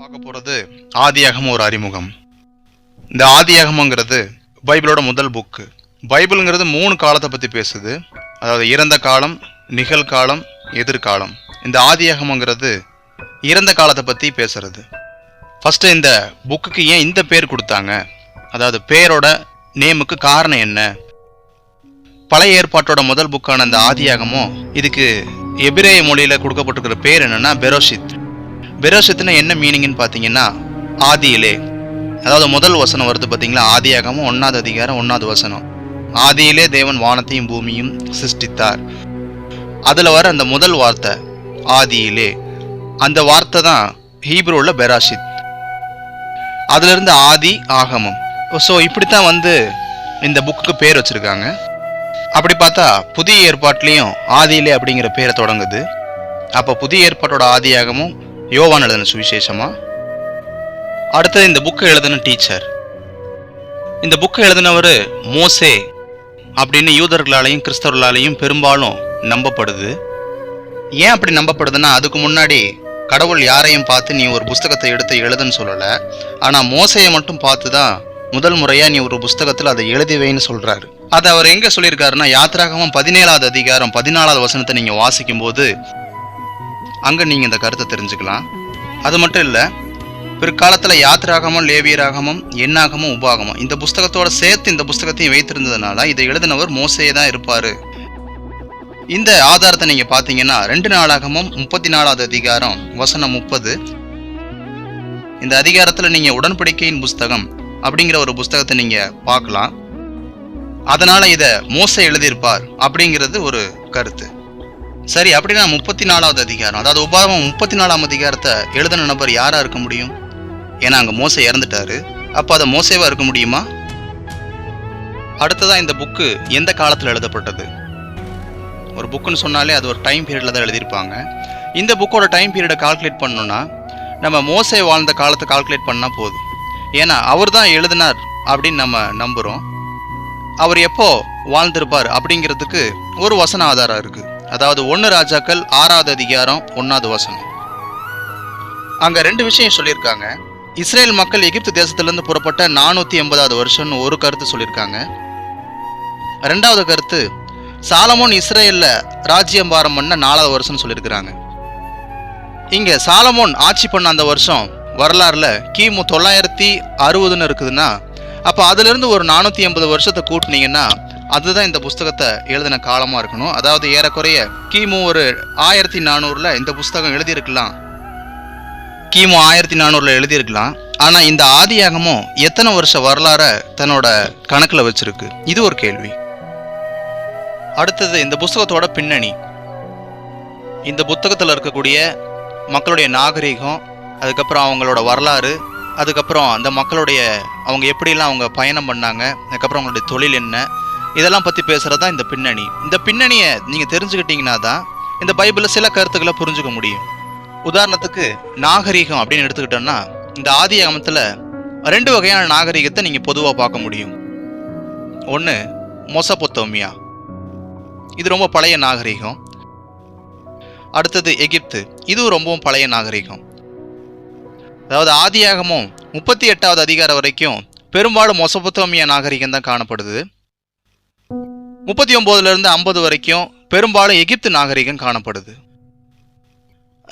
போகிறது ஆதியாகமம் ஒரு அறிமுகம். இந்த ஆதியாகமங்கிறது பைபிளோட முதல் புக்கு பைபிளுங்கிறது மூணு காலத்தை பற்றி பேசுது. அதாவது இறந்த காலம் நிகழ்காலம் எதிர்காலம். இந்த ஆதியாகமங்கிறது இறந்த காலத்தை பற்றி பேசுறது. ஃபஸ்ட்டு இந்த புக்குக்கு ஏன் இந்த பேர் கொடுத்தாங்க? அதாவது பேரோட நேமுக்கு காரணம் என்ன? பழைய ஏற்பாட்டோட முதல் புக்கான இந்த ஆதியாகமும் இதுக்கு எபிரேய மொழியில் கொடுக்கப்பட்டிருக்கிற பேர் என்னென்னா பெரோஷித். பெரோஷித்னு என்ன மீனிங்னு பார்த்தீங்கன்னா ஆதியிலே. அதாவது முதல் வசனம் வருது பார்த்தீங்களா? ஆதியாகமும் ஒன்றாவது அதிகாரம் ஒன்றாவது வசனம். ஆதியிலே தேவன் வானத்தையும் பூமியும் சிருஷ்டித்தார். அதில் வர அந்த முதல் வார்த்தை ஆதியிலே. அந்த வார்த்தை தான் ஹீப்ரோவில் பெராஷித் அதிலிருந்து ஆதி ஆகமம். ஸோ இப்படித்தான் வந்து இந்த புக்குக்கு பேர் வச்சுருக்காங்க. அப்படி பார்த்தா புதிய ஏற்பாட்லேயும் ஆதியிலே அப்படிங்கிற பேரை தொடங்குது. அப்போ புதிய ஏற்பாட்டோட ஆதியாகமும் யோவான் எழுதின சுவிசேஷமா? அடுத்தது இந்த புக்கை எழுதின டீச்சர். இந்த புக்கை எழுதினவர் மோசே அப்படின்னு யூதர்களாலையும் கிறிஸ்தவர்களாலையும் பெரும்பாலும் நம்பப்படுது. ஏன் அப்படி நம்பப்படுதுன்னா அதுக்கு முன்னாடி கடவுள் யாரையும் பார்த்து நீ ஒரு புஸ்தகத்தை எடுத்து எழுதுன்னு சொல்லலை. ஆனால் மோசையை மட்டும் பார்த்து தான் முதல் முறையாக நீ ஒரு புஸ்தகத்தில் அதை எழுதி வைன்னு சொல்கிறாரு அதை அவர் எங்கே சொல்லியிருக்காருன்னா யாத்திராகவும் பதினேழாவது அதிகாரம் பதினாலாவது வசனத்தை நீங்கள் வாசிக்கும்போது அங்கே நீங்கள் இந்த கருத்தை தெரிஞ்சுக்கலாம். அது மட்டும் இல்லை பிற்காலத்தில் யாத்திராகமும் லேவியராகமும் எண்ணாகமும் உபாகமும் இந்த புஸ்தகத்தோட சேர்த்து இந்த புஸ்தகத்தையும் வைத்திருந்ததுனால இதை எழுதினவர் மோசையே தான் இருப்பார். இந்த ஆதாரத்தை நீங்கள் பார்த்தீங்கன்னா ரெண்டு நாளாகமும் முப்பத்தி நாலாவது அதிகாரம் வசனம் முப்பது. இந்த அதிகாரத்தில் நீங்கள் உடன்படிக்கையின் புஸ்தகம் அப்படிங்கிற ஒரு புஸ்தகத்தை நீங்கள் பார்க்கலாம். அதனால் இதை மோசை எழுதியிருப்பார் அப்படிங்கிறது ஒரு கருத்து. சரி அப்படின்னா முப்பத்தி நாலாவது அதிகாரம். அதாவது உபாகமம் முப்பத்தி நாலாம் அதிகாரத்தை எழுதின நபர் யாராக இருக்க முடியும்? ஏன்னா அங்கே மோசை இறந்துட்டாரு. அப்போ அதை மோசேவா இருக்க முடியுமா? அடுத்ததாக இந்த புக்கு எந்த காலத்தில் எழுதப்பட்டது? ஒரு புக்குன்னு சொன்னாலே அது ஒரு டைம் பீரியடில் தான் எழுதியிருப்பாங்க. இந்த புக்கோட டைம் பீரியடை கால்குலேட் பண்ணோன்னா நம்ம மோசை வாழ்ந்த காலத்தை கால்குலேட் பண்ணால் போதும். ஏன்னா அவர் தான் எழுதினார் அப்படின்னு நம்ம நம்புகிறோம் அவர் எப்போ வாழ்ந்திருப்பார் அப்படிங்கிறதுக்கு ஒரு வசன ஆதாரம் இருக்குது அதாவது ஒன்று ராஜாக்கள் ஆறாவது அதிகாரம் ஒன்றாவது வசனம். அங்கே ரெண்டு விஷயம் சொல்லியிருக்காங்க. இஸ்ரேல் மக்கள் எகிப்து தேசத்திலிருந்து புறப்பட்ட நானூற்றி எண்பதாவது வருஷம்னு ஒரு கருத்து சொல்லியிருக்காங்க. ரெண்டாவது கருத்து சாலமோன் இஸ்ரேலில் ராஜ்யம் பாரம் பண்ண நாலாவது வருஷம்னு சொல்லியிருக்கிறாங்க. இங்கே சாலமோன் ஆட்சி பண்ண அந்த வருஷம் வரலாறுல கிமு தொள்ளாயிரத்தி அறுபதுன்னு இருக்குதுன்னா அப்போ அதுலேருந்து ஒரு நானூற்றி எண்பது வருஷத்தை கூட்டினீங்கன்னா அதுதான் இந்த புஸ்தகத்தை எழுதின காலமாக இருக்கணும். அதாவது ஏறக்குறைய கிமு ஒரு ஆயிரத்தி நானூறில் இந்த புஸ்தகம் எழுதியிருக்கலாம். கிமு ஆயிரத்தி நானூறில் எழுதியிருக்கலாம். ஆனால் இந்த ஆதியாகமும் எத்தனை வருஷ வரலாறை தன்னோட கணக்கில் வச்சிருக்கு? இது ஒரு கேள்வி. அடுத்தது இந்த புஸ்தகத்தோட பின்னணி. இந்த புத்தகத்தில் இருக்கக்கூடிய மக்களுடைய நாகரிகம் அதுக்கப்புறம் அவங்களோட வரலாறு அதுக்கப்புறம் அந்த மக்களுடைய அவங்க எப்படிலாம் அவங்க பயணம் பண்ணாங்க அதுக்கப்புறம் அவங்களுடைய தொழில் என்ன இதெல்லாம் பற்றி பேசுகிறது தான் இந்த பின்னணி. இந்த பின்னணியை நீங்கள் தெரிஞ்சுக்கிட்டீங்கன்னா தான் இந்த பைபிளில் சில கருத்துக்களை புரிஞ்சுக்க முடியும். உதாரணத்துக்கு நாகரிகம் அப்படின்னு எடுத்துக்கிட்டோம்னா இந்த ஆதி அகமத்தில் ரெண்டு வகையான நாகரிகத்தை நீங்கள் பொதுவாக பார்க்க முடியும். ஒன்று மொசபொத்தோமியா இது ரொம்ப பழைய நாகரிகம். அடுத்தது எகிப்து. இதுவும் ரொம்பவும் பழைய நாகரிகம். அதாவது ஆதியாகமும் முப்பத்தி எட்டாவது அதிகாரம் வரைக்கும் பெரும்பாலும் மொசபொத்தோமியா நாகரிகம் தான் காணப்படுது. முப்பத்தி ஒம்போதுலேருந்து ஐம்பது வரைக்கும் பெரும்பாலும் எகிப்து நாகரிகம் காணப்படுது.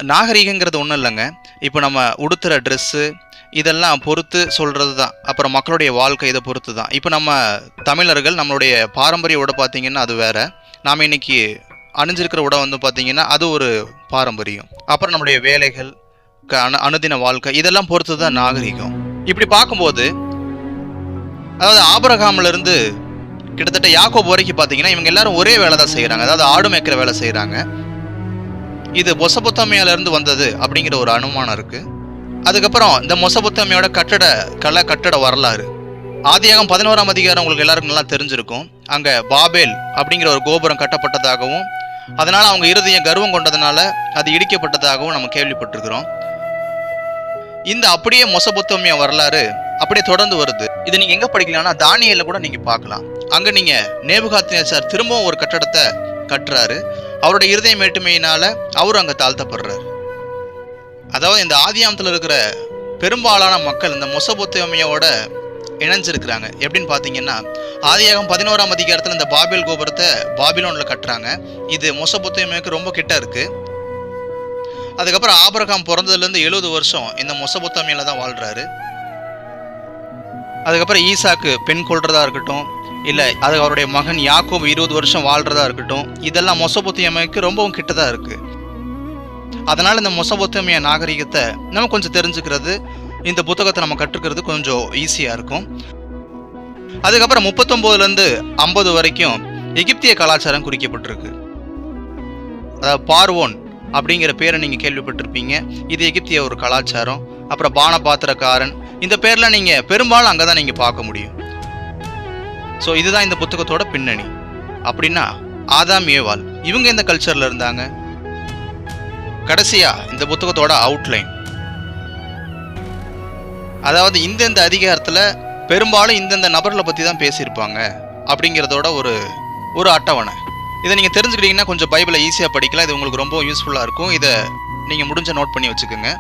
நாகரிகங்கிறது ஒன்றும் இல்லைங்க. இப்போ நம்ம உடுத்துகிற ட்ரெஸ்ஸு இதெல்லாம் பொறுத்து சொல்கிறது தான். அப்புறம் மக்களுடைய வாழ்க்கை இதை பொறுத்து தான். இப்போ நம்ம தமிழர்கள் நம்மளுடைய பாரம்பரிய உடை பார்த்திங்கன்னா அது வேறு. நாம் இன்னைக்கு அணிஞ்சிருக்கிற உடை வந்து பார்த்திங்கன்னா அது ஒரு பாரம்பரியம். அப்புறம் நம்மளுடைய வேலைகள் க- அனுதின வாழ்க்கை இதெல்லாம் பொறுத்து தான் நாகரிகம். இப்படி பார்க்கும்போது அதாவது ஆபரகாமிலிருந்து கிட்டத்தட்ட யாக்கோப் வரைக்கும் பார்த்தீங்கன்னா இவங்க எல்லாரும் ஒரே வேலை தான் செய்கிறாங்க அதாவது ஆடு மேய்க்கிற வேலை செய்கிறாங்க இது மொசபொத்தாமியாவிலேருந்து வந்தது அப்படிங்கிற ஒரு அனுமானம் இருக்குது அதுக்கப்புறம் இந்த மொசபொத்தாமியோட கட்டட கலை கட்டட வரலாறு. ஆதியாகம் பதினோராம் அதிகாரம் உங்களுக்கு எல்லாருக்கும் நல்லா தெரிஞ்சிருக்கும். அங்கே பாபேல் அப்படிங்கிற ஒரு கோபுரம் கட்டப்பட்டதாகவும் அதனால் அவங்க இருதயம் கர்வம் கொண்டதுனால அது இடிக்கப்பட்டதாகவும் நம்ம கேள்விப்பட்டிருக்கிறோம். இந்த அப்படியே மொசபொத்தோமியா வரலாறு அப்படியே தொடர்ந்து வருது. இது நீங்கள் எங்கே படிக்கலாம்னா தானியலில் கூட நீங்கள் பார்க்கலாம். அங்க நீங்க சார் திரும்பவும் ஒரு கட்டடத்தை கட்டுறாரு. அவருடைய இருதய மேட்டுமையினால அவரும் அங்கே தாழ்த்தப்படுறாரு. அதாவது இந்த ஆதியாமத்தில் இருக்கிற பெரும்பாலான மக்கள் இந்த மொசபொத்தேமியாவோட இணைஞ்சிருக்கிறாங்க. எப்படின்னு பார்த்தீங்கன்னா ஆதியாகம் பதினோராம் அதிகாரத்தில் இந்த பாபில் கோபுரத்தை பாபிலோனில் கட்டுறாங்க. இது மொசபொத்தேமியாவுக்கு ரொம்ப கிட்ட இருக்குது அதுக்கப்புறம் ஆபரகாம் பிறந்ததுலேருந்து எழுபது வருஷம் இந்த மொசபொத்தேமியால தான் வாழ்கிறாரு அதுக்கப்புறம் ஈசாக்கு பெண் கொள்றதா இருக்கட்டும் இல்லை அது அவருடைய மகன் யாக்கோபு இருபது வருஷம் வாழ்றதா இருக்கட்டும் இதெல்லாம் மொசபொத்தியமைக்கு ரொம்பவும் கிட்டதாக இருக்கு. அதனால் இந்த மொசபொத்தமிய நாகரிகத்தை நம்ம கொஞ்சம் தெரிஞ்சுக்கிறது இந்த புத்தகத்தை நம்ம கற்றுக்கிறது கொஞ்சம் ஈஸியாக இருக்கும். அதுக்கப்புறம் முப்பத்தொம்போதுலேருந்து ஐம்பது வரைக்கும் எகிப்திய கலாச்சாரம் குறிக்கப்பட்டிருக்கு. அதாவது பார்வோன் அப்படிங்கிற பேரை நீங்கள் கேள்விப்பட்டிருப்பீங்க. இது எகிப்திய ஒரு கலாச்சாரம். அப்புறம் பானபாத்திரக்காரன் இந்த பேரில் நீங்கள் பெரும்பாலும் அங்கே தான் நீங்கள் பார்க்க முடியும். ஸோ இதுதான் இந்த புத்தகத்தோட பின்னணி. அப்படின்னா ஆதாம் ஏவால் இவங்க எந்த கல்ச்சரில் இருந்தாங்க? கடைசியாக இந்த புத்தகத்தோட அவுட்லைன் அதாவது இந்தந்த அதிகாரத்தில் பெரும்பாலும் இந்தந்த நபர்களை பற்றி தான் பேசியிருப்பாங்க அப்படிங்கிறதோட ஒரு ஒரு அட்டவணை. இதை நீங்கள் தெரிஞ்சுக்கிட்டீங்கன்னா கொஞ்சம் பைபிளை ஈஸியாக படிக்கலாம். இது உங்களுக்கு ரொம்ப யூஸ்ஃபுல்லாக இருக்கும். இதை நீங்கள் முடிஞ்ச நோட் பண்ணி வச்சுக்கோங்க.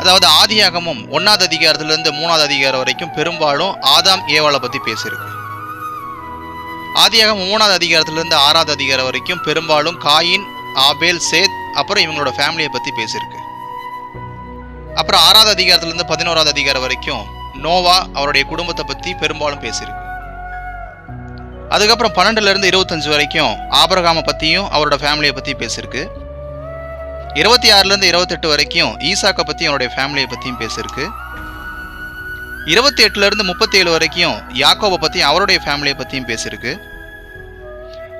அதாவது ஆதியாகமும் ஒன்றாவது அதிகாரத்திலிருந்து மூணாவது அதிகாரம் வரைக்கும் பெரும்பாலும் ஆதாம் ஏவாளை பற்றி பேசியிருக்கு. ஆதியாகம் மூணாவது அதிகாரத்திலிருந்து ஆறாவது அதிகாரம் வரைக்கும் பெரும்பாலும் காயின் ஆபேல் சேத் அப்புறம் இவங்களோட ஃபேமிலியை பற்றி பேசியிருக்கு. அப்புறம் ஆறாவது அதிகாரத்திலிருந்து பதினோராவது அதிகாரம் வரைக்கும் நோவா அவருடைய குடும்பத்தை பற்றி பெரும்பாலும் பேசியிருக்கு. அதுக்கப்புறம் பன்னெண்டுல இருந்து இருபத்தஞ்சு வரைக்கும் ஆபரகாமை பற்றியும் அவரோட ஃபேமிலியை பற்றி பேசியிருக்கு. இருபத்தி ஆறுலேருந்து இருபத்தெட்டு வரைக்கும் ஈசாக்கை பற்றி அவருடைய ஃபேமிலியை பற்றியும் பேசியிருக்கு. இருபத்தி எட்டுலேருந்து முப்பத்தி ஏழு வரைக்கும் யாக்கோவை பற்றியும் அவருடைய ஃபேமிலியை பற்றியும் பேசியிருக்கு.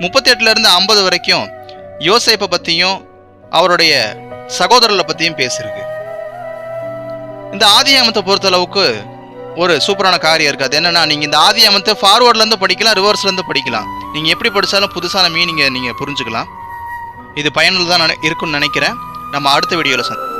முப்பத்தி எட்டுலேருந்து ஐம்பது வரைக்கும் யோசேப்பை பற்றியும் அவருடைய சகோதரர்களை பற்றியும் பேசியிருக்கு. இந்த ஆதி அமத்தை பொறுத்தளவுக்கு ஒரு சூப்பரான காரியம் இருக்குது அது என்னென்னா நீங்கள் இந்த ஆதி அமத்தை ஃபார்வர்ட்லேருந்து படிக்கலாம் ரிவர்ஸ்லேருந்து படிக்கலாம். நீங்கள் எப்படி படித்தாலும் புதுசான மீனிங்கை நீங்கள் புரிஞ்சுக்கலாம். இது பயனுள்ளதாக இருக்கும்னு நினைக்கிறேன். நம்ம அடுத்த வீடியோவில் சந்தி